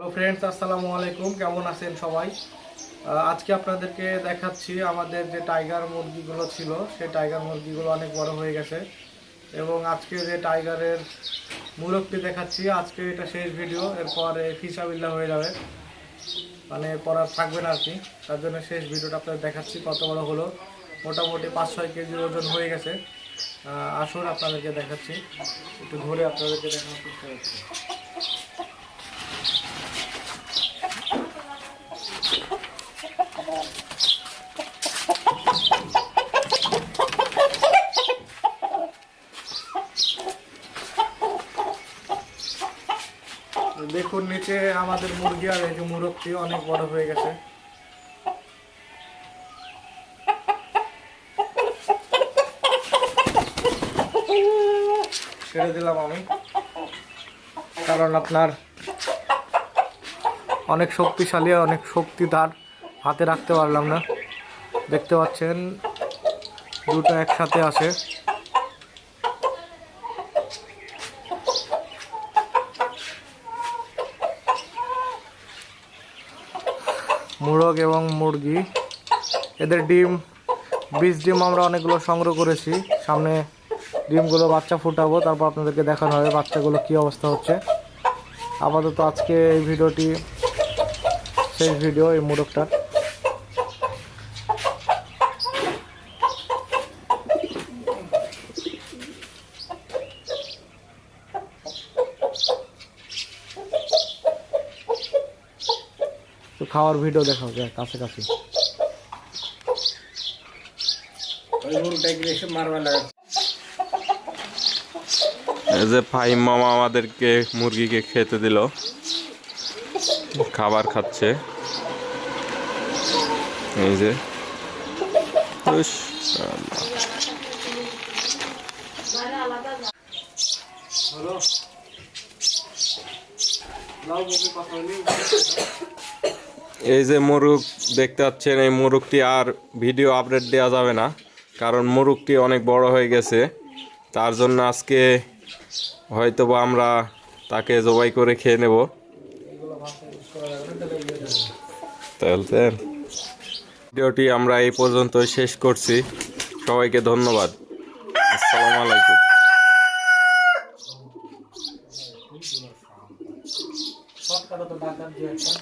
Hello friends আসসালামু আলাইকুম। কেমন আছেন সবাই? আজকে আপনাদেরকে দেখাচ্ছি আমাদের যে টাইগার মুরগিগুলো ছিল, সেই টাইগার মুরগিগুলো অনেক বড় হয়ে গেছে। এবং আজকে যে টাইগারের মুরগটি দেখাচ্ছি, আজকে এটা শেষ ভিডিও এরপর ফিসাবিল্লা হয়ে যাবে। মানে আর থাকবে না আর কি। তার জন্য শেষ ভিডিওটা আপনাদের দেখাচ্ছি, কত বড় হলো। মোটামুটি পাঁচ ছয় কেজি ওজন হয়ে গেছে। আসুন আপনাদেরকে দেখাচ্ছি। একটু ধরে আপনাদেরকে দেখানোর চেষ্টা করছি। দেখুন নিচে আমাদের মুরগি আর এই যে মুরগটি অনেক বড় হয়ে গেছে। ছেড়ে দিলাম আমি। কারণ আপনার অনেক শক্তিশালী অনেক শক্তিদার হাতে রাখতে পারলাম না। দেখতে পাচ্ছেন, দুটো একসাথে আছে। মুরগ এবং মুরগি। এদের ডিম, বীজ ডিম আমরা অনেকগুলো সংগ্রহ করেছি। সামনে ডিমগুলো বাচ্চা ফুটাবো, তারপর আপনাদেরকে দেখানো হবে বাচ্চাগুলো কি অবস্থা হচ্ছে। আপাতত আজকে এই ভিডিওটি শেষ ভিডিও, এই মুরগটার। খাওয়ার ভিডিও দেখাও যায় কাছে কাছে এই যে ফাহিম মামা আমাদেরকে মুরগিকে খেতে দিল। খাবার খাচ্ছে। এই যে। উস, এই যে মোরগ দেখতে পাচ্ছেন, এই মোরগটি আর ভিডিও আপডেট দেওয়া যাবে না, কারণ মোরগটি অনেক বড় হয়ে গেছে। তার জন্য আজকে হয়তোবা আমরা তাকে জবাই করে খেয়ে নেব। ভিডিওটি আমরা এই পর্যন্ত শেষ করছি। সবাইকে ধন্যবাদ। আসসালামু আলাইকুম। Adam Jordan.